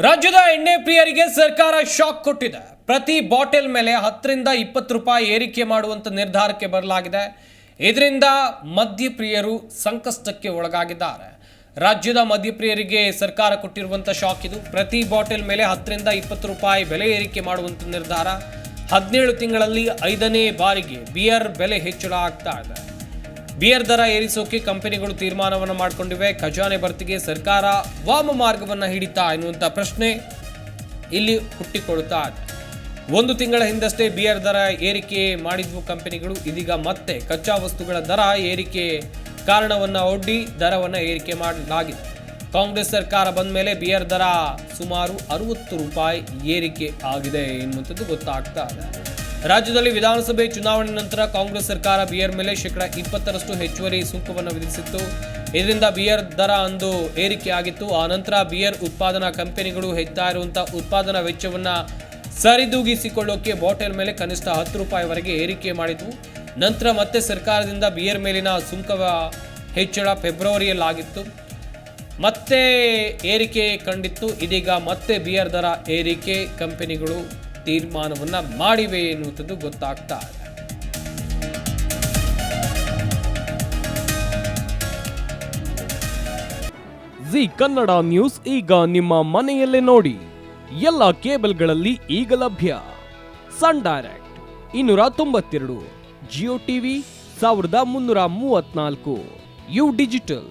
ರಾಜ್ಯದ ಎಣ್ಣೆ ಪ್ರಿಯರಿಗೆ ಸರ್ಕಾರ ಶಾಕ್ ಕೊಟ್ಟಿದೆ. ಪ್ರತಿ ಬಾಟಲ್ ಮೇಲೆ ಹತ್ತರಿಂದ ಇಪ್ಪತ್ತು ರೂಪಾಯಿ ಏರಿಕೆ ಮಾಡುವಂತ ನಿರ್ಧಾರಕ್ಕೆ ಬರಲಾಗಿದೆ. ಇದರಿಂದ ಮದ್ಯಪ್ರಿಯರು ಸಂಕಷ್ಟಕ್ಕೆ ಒಳಗಾಗಿದ್ದಾರೆ. ರಾಜ್ಯದ ಮದ್ಯಪ್ರಿಯರಿಗೆ ಸರ್ಕಾರ ಕೊಟ್ಟಿರುವಂಥ ಶಾಕ್ ಇದು. ಪ್ರತಿ ಬಾಟಲ್ ಮೇಲೆ ಹತ್ತರಿಂದ ಇಪ್ಪತ್ತು ರೂಪಾಯಿ ಬೆಲೆ ಏರಿಕೆ ಮಾಡುವಂತ ನಿರ್ಧಾರ. ಹದಿನೇಳು ತಿಂಗಳಲ್ಲಿ ಐದನೇ ಬಾರಿಗೆ ಬಿಯರ್ ಬೆಲೆ ಹೆಚ್ಚಳ ಆಗ್ತಾ ಇದೆ. ಬಿಯರ್ ದರ ಏರಿಸೋಕೆ ಕಂಪನಿಗಳು ತೀರ್ಮಾನವನ್ನು ಮಾಡಿಕೊಂಡಿವೆ. ಖಜಾನೆ ಭರ್ತಿಗೆ ಸರ್ಕಾರ ವಾಮ ಮಾರ್ಗವನ್ನು ಹಿಡಿತಾ ಎನ್ನುವಂಥ ಪ್ರಶ್ನೆ ಇಲ್ಲಿ ಹುಟ್ಟಿಕೊಳ್ಳುತ್ತಾ ಒಂದು ತಿಂಗಳ ಹಿಂದಷ್ಟೇ ಬಿಯರ್ ದರ ಏರಿಕೆ ಮಾಡಿದ್ವು ಕಂಪನಿಗಳು. ಇದೀಗ ಮತ್ತೆ ಕಚ್ಚಾ ವಸ್ತುಗಳ ದರ ಏರಿಕೆ ಕಾರಣವನ್ನು ಒಡ್ಡಿ ದರವನ್ನು ಏರಿಕೆ ಮಾಡಲಾಗಿದೆ. ಕಾಂಗ್ರೆಸ್ ಸರ್ಕಾರ ಬಂದ ಮೇಲೆ ಬಿಯರ್ ದರ ಸುಮಾರು ಅರವತ್ತು ರೂಪಾಯಿ ಏರಿಕೆ ಆಗಿದೆ. ಎನ್ನುವಂಥದ್ದು ಗೊತ್ತಾಗ್ತಾ ಇದೆ. ರಾಜ್ಯದಲ್ಲಿ ವಿಧಾನಸಭೆ ಚುನಾವಣೆ ನಂತರ ಕಾಂಗ್ರೆಸ್ ಸರ್ಕಾರ ಬಿಯರ್ ಮೇಲೆ ಶೇಕಡ ಇಪ್ಪತ್ತರಷ್ಟು ಹೆಚ್ಚುವರಿ ಸುಂಕವನ್ನು ವಿಧಿಸಿತ್ತು. ಇದರಿಂದ ಬಿಯರ್ ದರ ಅಂದು ಏರಿಕೆ ಆಗಿತ್ತು. ಆ ನಂತರ ಬಿಯರ್ ಉತ್ಪಾದನಾ ಕಂಪನಿಗಳು ಹೆಚ್ಚಾ ಇರುವಂತಹ ಉತ್ಪಾದನಾ ವೆಚ್ಚವನ್ನು ಸರಿದೂಗಿಸಿಕೊಳ್ಳೋಕೆ ಬಾಟಲ್ ಮೇಲೆ ಕನಿಷ್ಠ ಹತ್ತು ರೂಪಾಯಿವರೆಗೆ ಏರಿಕೆ ಮಾಡಿತು ನಂತರ ಮತ್ತೆ ಸರ್ಕಾರದಿಂದ ಬಿಯರ್ ಮೇಲಿನ ಸುಂಕವ ಹೆಚ್ಚಳ ಫೆಬ್ರವರಿಯಲ್ಲಾಗಿತ್ತು. ಮತ್ತೆ ಏರಿಕೆ ಕಂಡಿತ್ತು. ಇದೀಗ ಮತ್ತೆ ಬಿಯರ್ ದರ ಏರಿಕೆ ಕಂಪನಿಗಳು ತೀರ್ಮಾನವನ್ನು ಮಾಡಿವೆ ಎನ್ನುವಂಥದ್ದು ಗೊತ್ತಾಗ್ತಾ ಇದೆ. ಜಿ ಕನ್ನಡ ನ್ಯೂಸ್ ಈಗ ನಿಮ್ಮ ಮನೆಯಲ್ಲೇ ನೋಡಿ. ಎಲ್ಲ ಕೇಬಲ್ಗಳಲ್ಲಿ ಈಗ ಲಭ್ಯ. ಸನ್ ಡೈರೆಕ್ಟ್ ಇನ್ನೂರ ತೊಂಬತ್ತೆರಡು, ಜಿಯೋ ಟಿವಿ ಸಾವಿರದ ಮುನ್ನೂರ ಮೂವತ್ನಾಲ್ಕು ಯು ಡಿಜಿಟಲ್.